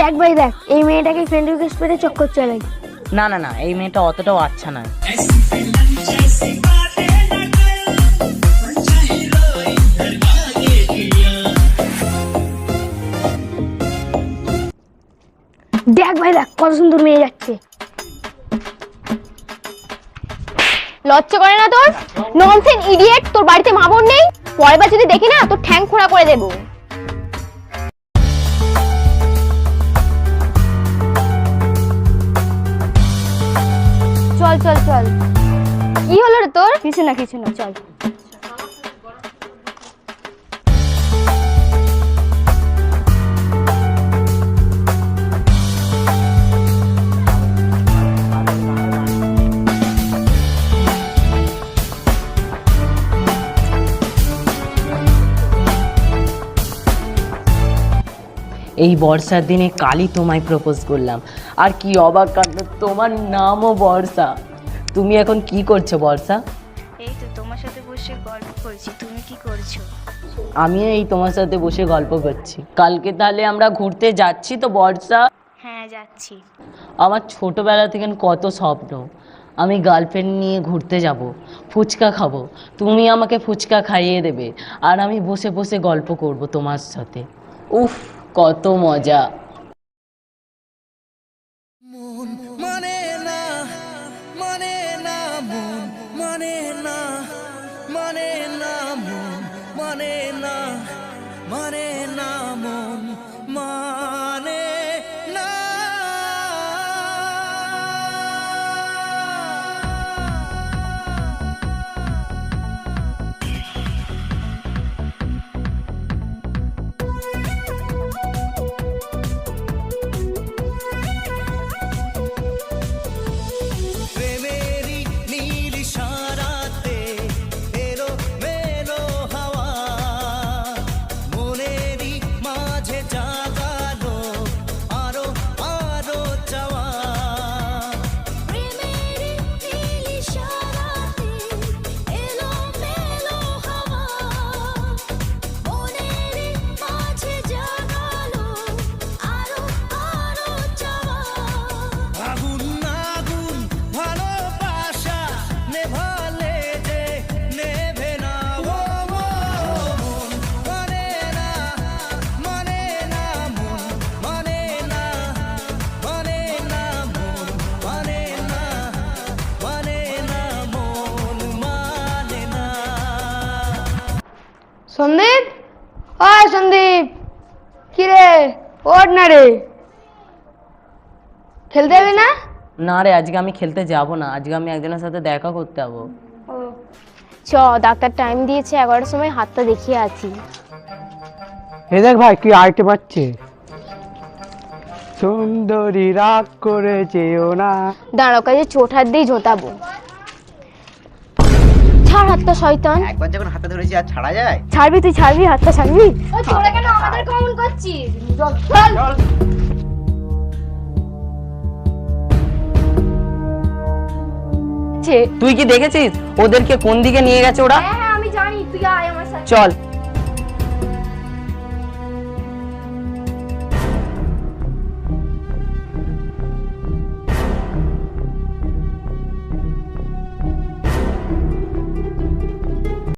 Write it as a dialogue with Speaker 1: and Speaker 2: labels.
Speaker 1: দেখ ভাই দেখ এই মেয়েটাকে ফ্রেন্ড রিকোয়েস্ট পেতে চক্কর চলে
Speaker 2: না না না এই মেয়েটা অতটাও আচ্ছা নয়।
Speaker 1: দেখ ভাই দেখ কত সুন্দর মেয়ে যাচ্ছে।
Speaker 3: লজ্জা করে না তোর? ননসেন ইডিয়েট তোর বাড়িতে মা বোন নেই? পরের বার যদি দেখি না তোর ঠ্যাং খোঁড়া করে দেবো। চল চল চল। কি হলো রে তোর?
Speaker 1: কিছু না কিছু না চল।
Speaker 2: এই বর্ষার দিনে কালই তোমায় প্রপোজ করলাম। আর কি অবাক কাণ্ড তোমার নামও বর্ষা। তুমি এখন কি করছ বর্ষা?
Speaker 4: এই তো তোমার সাথে বসে গল্প করছি তুমি কি করছ?
Speaker 2: আমি এই তোমার সাথে বসে গল্প করছি। কালকে তাহলে আমরা ঘুরতে যাচ্ছি তো বর্ষা?
Speaker 4: হ্যাঁ যাচ্ছি।
Speaker 2: আমার ছোটবেলা থেকে কত স্বপ্ন। আমি গার্লফ্রেন্ড নিয়ে ঘুরতে যাব ফুচকা খাব। তুমি আমাকে ফুচকা খাইয়ে দেবে। আর আমি বসে বসে গল্প করব তোমার সাথে। উফ কত মজা।
Speaker 5: মানে না মানে না মানে।
Speaker 1: সন্দীপ? ওই সন্দীপ কি রে? ওঠ না রে। খেলতে যাবি না?
Speaker 2: না রে আজকে আমি খেলতে যাব না। আজকে আমি একজনের সাথে দেখা করতে যাব।
Speaker 3: চ ডাক্তার টাইম দিয়েছে এগারোটার সময় হাতটা দেখিয়ে আছি।
Speaker 6: এ দেখ ভাই কি আইটেম আছে সুন্দরী রাগ করে যেও না।
Speaker 3: দাঁড়াও কাজে চোট হাত দিয়ে জোতাবো। ছাড় হাতটা শয়তান।
Speaker 7: একবার যখন হাতে ধরেছি আর ছাড়া যায়?
Speaker 1: ছাড়বি তুই ছাড়বি হাতটা ছাড়বি?
Speaker 3: তোরা কেন আমাদের কমন করছিস?
Speaker 2: তুই কি দেখেছিস? ওদেরকে কোন দিকে নিয়ে গেছে ওরা?
Speaker 3: হ্যাঁ আমি জানি তুই আয় আমার সাথে।
Speaker 2: চল।